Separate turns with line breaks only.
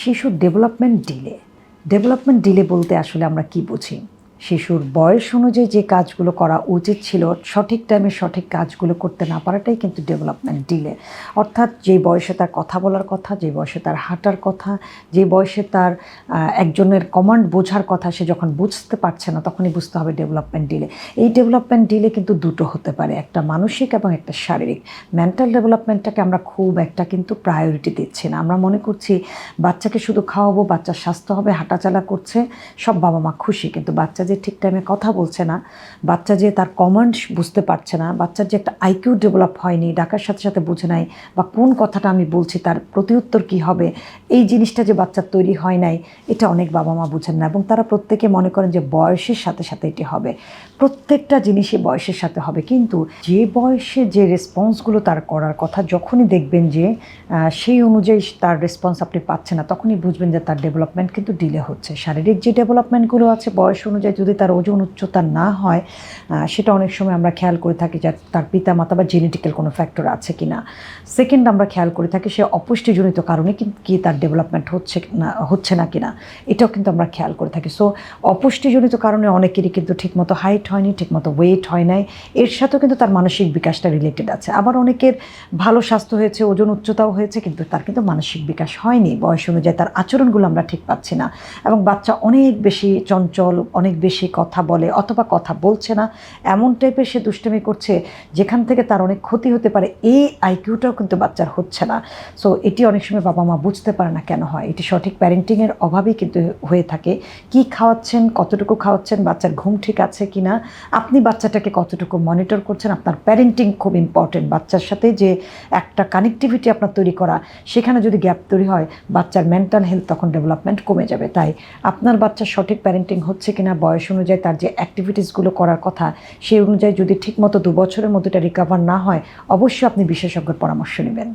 শিশুর development delay development delay বলতে আসলে আমরা কি বুঝি? শিশুর বয়স অনুযায়ী যে কাজগুলো করা উচিত ছিল, সঠিক টাইমে সঠিক কাজগুলো করতে না পারাটাই কিন্তু ডেভেলপমেন্ট ডিলে অর্থাৎ যে বয়সে তার কথা বলার কথা, যে বয়সে তার হাঁটার কথা, যে বয়সে তার একজনের কমান্ড বোঝার কথা সে যখন বুঝতে পারছে না, তখনই বুঝতে হবে ডেভেলপমেন্ট ডিলে এই ডেভেলপমেন্ট ডিলে কিন্তু দুটো হতে পারে, একটা মানসিক এবং একটা শারীরিক। মেন্টাল ডেভেলপমেন্টটাকে আমরা খুব একটা কিন্তু প্রায়োরিটি দিচ্ছি না। আমরা মনে করছি বাচ্চাকে শুধু খাওয়াবো, বাচ্চার স্বাস্থ্য হবে, হাঁটাচালা করছে, সব বাবা মা খুশি। কিন্তু বাচ্চা যে ঠিক টাইমে কথা বলছে না, বাচ্চা যে তার কমান্ড বুঝতে পারছে না, বাচ্চার যে একটা আইকিউ ডেভেলপ হয়নি, ডাকার সাথে সাথে বুঝে নাই, বা কোন কথাটা আমি বলছি, তার প্রতিউত্তর কি হবে, এই জিনিসটা যে বাচ্চার তৈরি হয় নাই, এটা অনেক বাবা মা বুঝেন না, এবং তারা প্রত্যেকে মনে করেন যে বয়সের সাথে সাথে এটি হবে। প্রত্যেকটা জিনিসই বয়সের সাথে হবে, কিন্তু যে বয়সে যে রেসপন্সগুলো তার করার কথা, যখনই দেখবেন যে সেই অনুযায়ী তার রেসপন্স আপনি পাচ্ছেন না, তখনই বুঝবেন যে তার ডেভেলপমেন্ট কিন্তু ডিলে হচ্ছে। শারীরিক যে ডেভেলপমেন্টগুলো আছে, বয়স অনুযায়ী যদি তার ওজন উচ্চতা না হয় সেটা অনেক সময় আমরা খেয়াল করে থাকি যে তার পিতা মাতা বা জেনেটিক্যাল কোনো ফ্যাক্টর আছে কি না সেকেন্ড আমরা খেয়াল করে থাকি সে অপুষ্টিজনিত কারণে কি কি তার ডেভেলপমেন্ট হচ্ছে না হচ্ছে না কিনা, এটাও কিন্তু আমরা খেয়াল করে থাকি। সো অপুষ্টিজনিত কারণে অনেকেরই কিন্তু ঠিকমতো হাইট হয়নি, ঠিকমতো ওয়েট হয় নাই, এর সাথেও কিন্তু তার মানসিক বিকাশটা রিলেটেড আছে। আবার অনেকের ভালো স্বাস্থ্য হয়েছে, ওজন উচ্চতাও হয়েছে, কিন্তু তার কিন্তু মানসিক বিকাশ হয়নি। বয়স অনুযায়ী তার আচরণগুলো আমরা ঠিক পাচ্ছি না। এবং বাচ্চা অনেক বেশি চঞ্চল, অনেক বেশি কথা বলে অথবা কথা বলছে না, এমন টাইপের সে দুষ্টমি করছে যেখান থেকে তার অনেক ক্ষতি হতে পারে, এই আইকিউটাও কিন্তু বাচ্চার হচ্ছে না। সো এটি অনেক সময় বাবা মা বুঝতে পারে না কেন হয়। এটি সঠিক প্যারেন্টিংয়ের অভাবেই কিন্তু হয়ে থাকে। কি খাওয়াচ্ছেন, কতটুকু খাওয়াচ্ছেন, বাচ্চার ঘুম ঠিক আছে কি না আপনি বাচ্চাটাকে কতটুকু মনিটর করছেন, আপনার প্যারেন্টিং খুব ইম্পর্টেন্ট বাচ্চার সাথে যে একটা কানেক্টিভিটি আপনার তৈরি করা, সেখানে যদি গ্যাপ তৈরি হয়, বাচ্চার মেন্টাল হেলথ তখন ডেভেলপমেন্ট কমে যাবে। তাই আপনার বাচ্চার সঠিক প্যারেন্টিং হচ্ছে কিনা বয়স অনুযায়ী তার যে অ্যাক্টিভিটিসগুলো করার কথা, সেই অনুযায়ী যদি ঠিকমতো দু বছরের মধ্যে এটা রিকাভার না হয়, অবশ্যই আপনি বিশেষজ্ঞের পরামর্শ নেবেন।